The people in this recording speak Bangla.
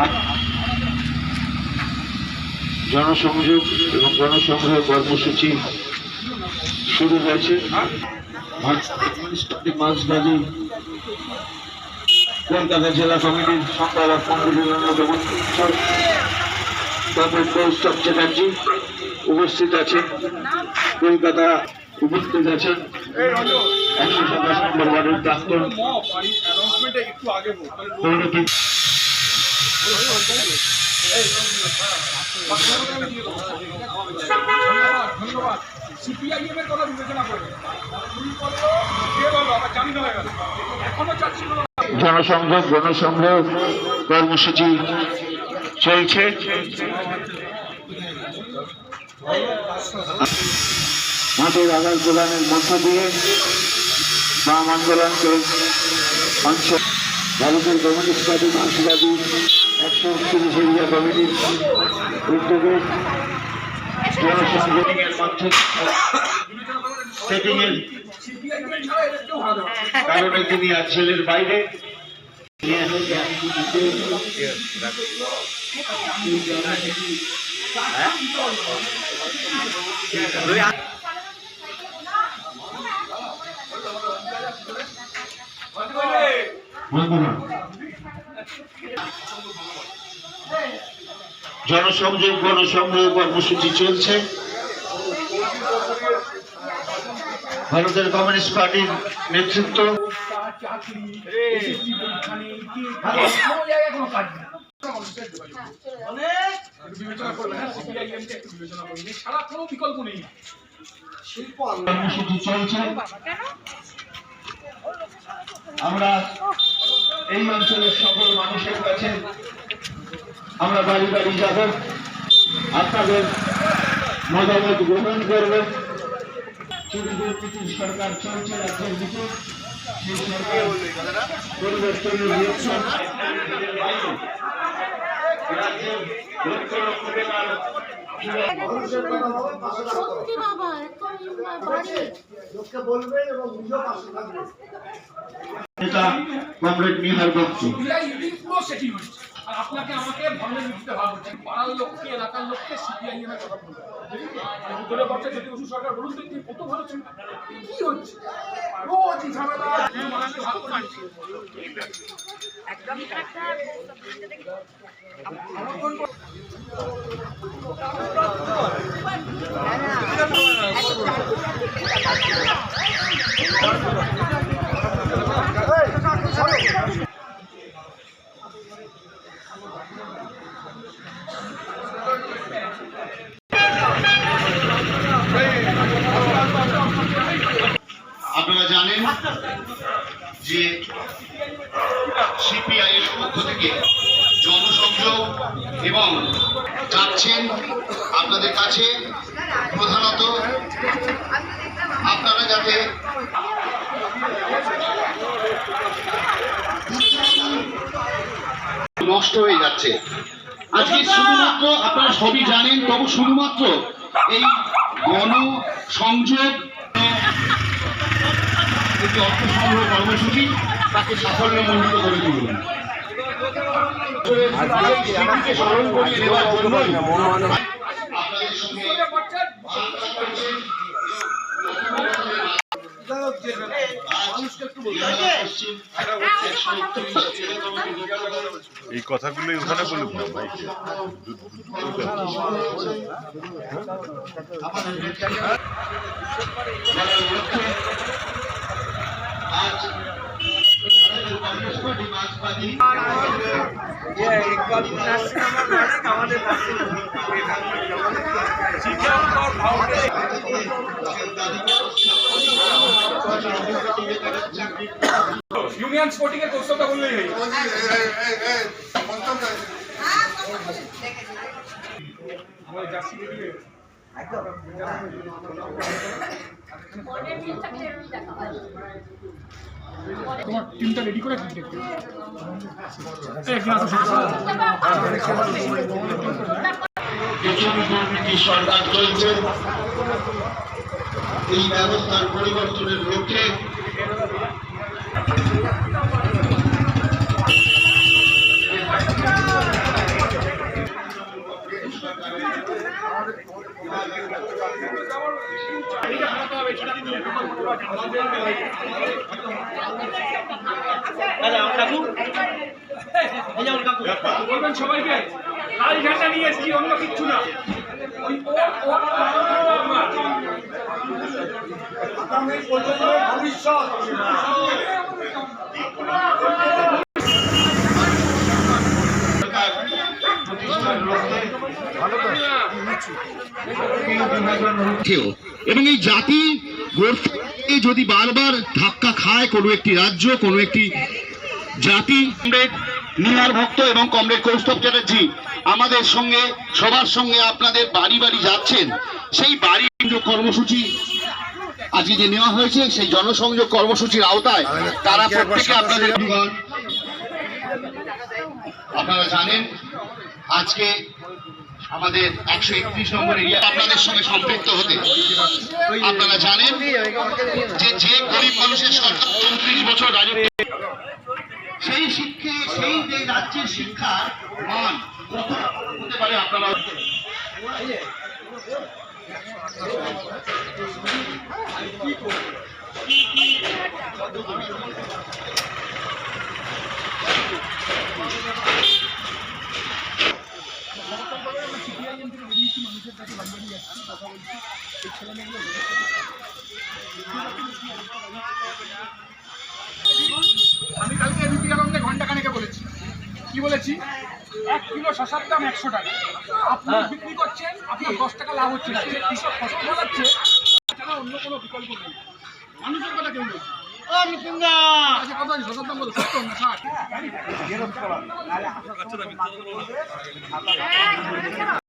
আর জনসংযোগ এবং গণসংগ্রহ কর্মসূচি শুরু হয়েছে। কলকাতা জেলা কমিটির সম্পাদক কৌস্তব চ্যাটার্জি উপস্থিত আছেন, কলকাতা উপস্থিত আছেন। একশো সাতাশ নম্বর ওয়ার্ডের প্রাক্তন একটু আগে বল তাহলে পৌরপতি ধন্যবাদ ধন্যবাদ সিপিআইএম এর কথা বিবেচনা করবে তুমি বলল কে বলো আবার জানি না গেল এখনও চাচ্ছিল না জনসংযোগ কর্মসূচি চলছে। মাটির আগাল প্রদানের মধ্য দিয়ে বাম আন্দোলনকে অঞ্চল ভারতের কমিউনিস্ট পার্টি মার্ক্সবাদী একশো তিরিশ এরিয়া কমিটির উদ্যোগে জনসংযোগের মাধ্যমে সেটিংয়ের সিপিআইএম ছাড়া এদের কেউ হারাবে না। জনসংযোগ গণসংগ্রহ কর্মসূচি চলছে। ভারতের কমিউনিস্ট পার্টির নেতৃত্ব। চলছে। আমরা এই অঞ্চলের সকল মানুষের কাছে আমরা বাড়ি বাড়ি যাব। আপনাদের মতামত গ্রহণ করবেন চুরি সরকার চলছে রাজ্যের দিকে সেই সরকার পরিবর্তনের নিরীক্ষণ রাজ্যের লক্ষ লক্ষ বেকার সত্যি বাবা লোককে বলবে এবং নিজেও পাশে থাকবে। নেতা কমরেড সিপিআই হচ্ছে আর আপনাকে আমাকে ভরণে দিতে ভাব হচ্ছে পাড়ার লোককে এলাকার লোককে সিপিআইএম এর কথা বলবে। যদি বসু সরকার বলুন তো কত ভালো ছিল। কি হচ্ছে? রোজ ঝামেলা। ভাগ করে। আপনারা যে সিপিআই এর পক্ষ থেকে জনসংযোগ এবং যাচ্ছেন আপনাদের কাছে প্রধানত, আপনারা যাতে নষ্ট হয়ে যাচ্ছে। আজকে শুধুমাত্র আপনারা সবই জানেন, তবু শুধুমাত্র এই গণ সংযোগ একটি অর্থ সংগ্রহ কর্মসূচি তাকে সাফল্যমণ্ডিত করে তুলুন। স্মরণ করিয়ে দেওয়ার জন্যই আপনাদের সঙ্গে এই কথাগুলো ওখানে বলে না ভাই বলার লক্ষ্যে আজ কংগ্রেস পার্টি মার্ক্সবাদী ইউনিয়ন স্পোর্টিং এর কৌশলটা বললেই হয়ে। আমাদের জার্সি তোমার টিমটা রেডি করে সরকার এই ব্যবস্থার পরিবর্তনের লক্ষ্যে বলবেন সবাইকে লাল ঝান্ডা নিয়ে এসছি অন্য কিচ্ছু না। ওই ভবিষ্যৎ। এবং এই জাতি যদি বারবার ধাক্কা খায় কোনো একটি রাজ্য কোনো একটি জাতি। নিহার ভক্ত এবং কমরেড কৌস্তব চ্যাটার্জি আমাদের সঙ্গে সবার সঙ্গে আপনাদের বাড়ি বাড়ি যাচ্ছেন। সেই বাড়ি কর্মসূচি আজকে যে নেওয়া হয়েছে সেই জনসংযোগ কর্মসূচির আওতায় তারা প্রত্যেকে আপনাদের আপনারা জানেন আজকে আমাদের একশো একত্রিশ নম্বর এরিয়া আপনাদের সঙ্গে সম্পৃক্ত হতে। আপনারা জানেন যে যে গরিব মানুষের সরকার চৌত্রিশ বছর রাজত্ব সেই শিক্ষে, সেই যে রাজ্যের শিক্ষার মান হতে পারে আপনারা। আমি কালকে রুটি আনন্দে ঘণ্টা খানেকে বলেছি। কি বলেছি? এক কিলো শশার দাম একশো টাকা। আপনি বিক্রি করছেন আপনার দশ টাকা লাভ হচ্ছে যে কৃষক ফসল ফলাচ্ছে ছাড়া অন্য কোনো বিকল্প নেই। মানুষের কথা কেউ নেই আচ্ছা